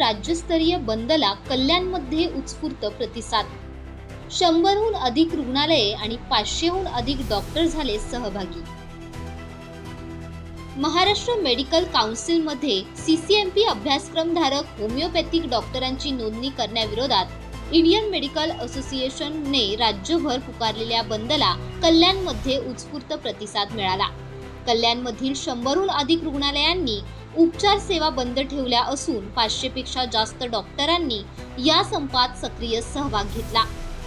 राज्यस्तरीय बंदला कल्याणमध्ये उत्स्फूर्त प्रतिसाद. शंभरहून अधिक रुग्णालये आणि पाचशेहून अधिक डॉक्टर झाले सहभागी. महाराष्ट्र मेडिकल काउन्सिलमध्ये सीसीएमपी अभ्यासक्रमधारक होमिओपॅथिक डॉक्टरांची नोंदणी करण्याविरोधात इंडियन मेडिकल असोसिएशनने राज्यभर पुकारलेल्या बंदला कल्याणमध्ये उत्स्फूर्त प्रतिसाद मिळाला. कल्याणमधील शंभरहून अधिक रुग्णालयांनी उपचार सेवा बंद ठेवल्या असून पाचशेपेक्षा जास्त डॉक्टरांनी या संपात सक्रिय सहभाग घेतला.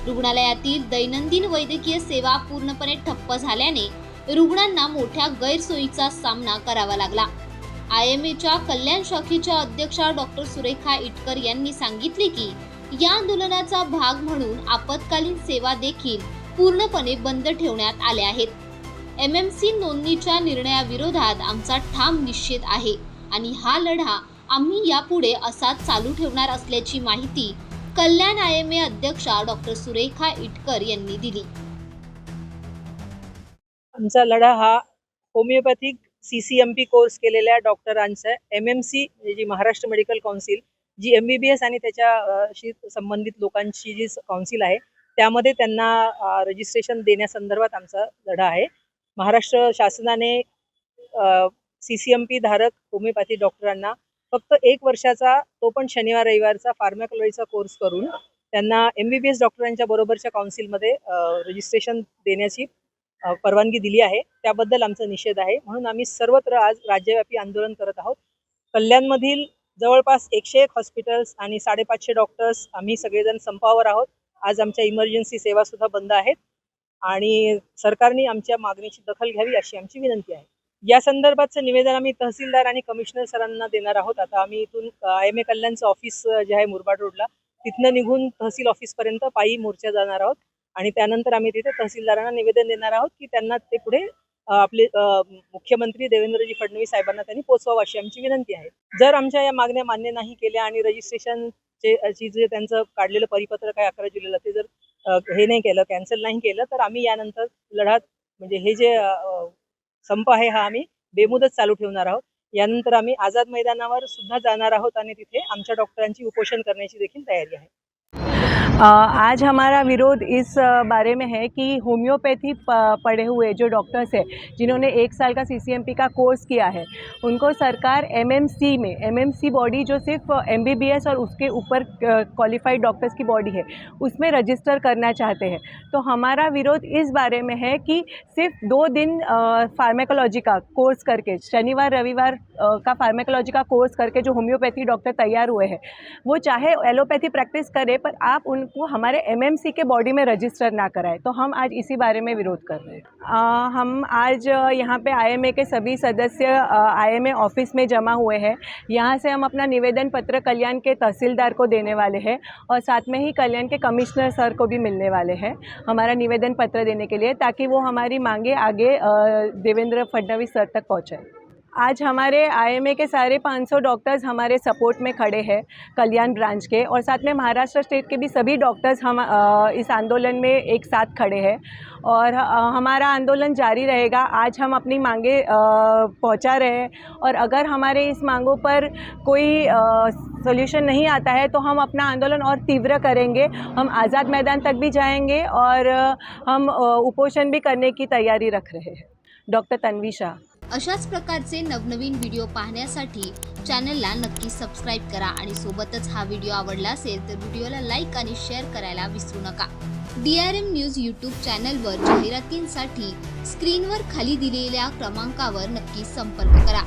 रुग्णालयातील दैनंदिन वैद्यकीय सेवा पूर्णपणे ठप्प झाल्याने रुग्णांना मोठ्या गैरसोयीचा सामना करावा लागला. आय एम एच्या कल्याण शाखेच्या अध्यक्षा डॉक्टर सुरेखा इटकर यांनी सांगितले की या आंदोलनाचा भाग म्हणून आपत्कालीन सेवा देखील पूर्णपणे बंद ठेवण्यात आल्या आहेत. एम एम सी नोंदणीच्या निर्णयाविरोधात आमचा ठाम निश्चित आहे. आणि हा लढा आम्ही यापुढे असाच चालू ठेवणार असल्याची माहिती कल्याण आय एम ए अध्यक्षा डॉक्टर सुरेखा इटकर यांनी दिली. आमचा लढा हा homeopathic C C M P course केलेल्या डॉक्टरांचा एम एम सी म्हणजे जी महाराष्ट्र मेडिकल काउन्सिल जी एम बी बी एस आणि त्याच्याशी संबंधित लोकांची जी काउन्सिल आहे त्यामध्ये त्यांना रजिस्ट्रेशन देण्यासंदर्भात आमचा लढा आहे. महाराष्ट्र शासनाने सी सी एम पी धारक होमिओपॅथी डॉक्टरांना फक्त एक वर्षाचा तो पण शनिवार रविवारचा फार्मॅकॉलॉजीचा कोर्स करून त्यांना एम बी बी एस डॉक्टरांच्या बरोबरच्या काउन्सिलमध्ये रजिस्ट्रेशन देण्याची परवानगी दिली आहे. त्याबद्दल आमचा निषेध आहे. म्हणून आम्ही सर्वत्र आज राज्यव्यापी आंदोलन करत आहोत. कल्याणमधील जवळपास एकशे एक हॉस्पिटल्स आणि साडेपाचशे डॉक्टर्स आम्ही सगळेजण संपावर आहोत. आज आमच्या इमर्जन्सी सेवासुद्धा बंद आहेत. आणि सरकारने आमच्या मागणीची दखल घ्यावी अशी आमची विनंती आहे. या संदर्भातचं निवेदन आम्ही तहसीलदार आणि कमिशनर सरांना देणार आहोत. आता आम्ही इथून आय एम ए कल्याणचं ऑफिस जे आहे मुरबाड रोडला तिथनं निघून तहसील ऑफिसपर्यंत पायी मोर्चा जाणार आहोत. आणि त्यानंतर आम्ही तिथे तहसीलदारांना निवेदन देणार आहोत की त्यांना ते पुढे आपले मुख्यमंत्री देवेंद्रजी फडणवीस साहेबांना त्यांनी पोचवावं अशी आमची विनंती आहे. जर आमच्या या मागण्या मान्य नाही केल्या आणि रजिस्ट्रेशनचे ची जे त्यांचं काढलेलं परिपत्रक आहे अकरा जुलैला ते जर हे नाही केलं कॅन्सल नाही केलं तर आम्ही यानंतर लढा म्हणजे हे जे संप आहे हा आम्ही. बेमुदत चालू ठेवणार आहोत. यानंतर आम्ही आझाद मैदानावर सुद्धा जाणार आहोत आणि तिथे आमच्या डॉक्टरांची उपोषण करण्याची देखील तयारी आहे. आज हमारा विरोध इस बारे में है कि होम्योपैथी पढ़े हुए जो डॉक्टर्स हैं, जिन्होंने एक साल का सीसीएमपी का कोर्स किया है, उनको सरकार एमएमसी में एमएमसी बॉडी जो सिर्फ़ एमबीबीएस और उसके ऊपर क्वालिफाइड डॉक्टर्स की बॉडी है, उसमें रजिस्टर करना चाहते हैं। तो हमारा विरोध इस बारे में है कि सिर्फ़ दो दिन फार्मेकोलॉजी का कोर्स करके, शनिवार, रविवार का फार्मेकोलॉजी का कोर्स करके जो होम्योपैथी डॉक्टर तैयार हुए हैं, वो चाहे एलोपैथी प्रैक्टिस करे, पर आप उनको हमारे एमएमसी के बॉडी में रजिस्टर ना कराएँ। तो हम आज इसी बारे में विरोध कर रहे हैं। हम आज यहाँ पे आईएमए के सभी सदस्य आईएमए ऑफ़िस में जमा हुए हैं। यहाँ से हम अपना निवेदन पत्र कल्याण के तहसीलदार को देने वाले हैं और साथ में ही कल्याण के कमिश्नर सर को भी मिलने वाले हैं हमारा निवेदन पत्र देने के लिए, ताकि वो हमारी मांगे आगे देवेंद्र फडणवीस सर तक पहुँचाए। आज हमारे आईएमए के सारे 500 डॉक्टर्स हमारे सपोर्ट में खड़े हैं, कल्याण ब्रांच के। और साथ में महाराष्ट्र स्टेट के भी सभी डॉक्टर्स हम इस आंदोलन में एक साथ खड़े हैं। और हमारा आंदोलन जारी रहेगा। आज हम अपनी मांगे पहुँचा रहे हैं। और अगर हमारे इस मांगों पर कोई सोल्यूशन नहीं आता है तो हम अपना आंदोलन और तीव्र करेंगे। हम आज़ाद मैदान तक भी जाएँगे और हम उपोषण भी करने की तैयारी रख रहे हैं। डॉक्टर तन्वी शाह। अशाच प्रकारचे नवनवीन व्हिडिओ पाहण्यासाठी चॅनलला नक्की सबस्क्राईब करा आणि सोबतच हा व्हिडिओ आवडला असेल तर व्हिडिओला लाईक आणि शेअर करायला विसरू नका. D R M news YouTube चॅनलवर जाहिरातींसाठी स्क्रीनवर खाली दिलेल्या क्रमांकावर नक्की संपर्क करा.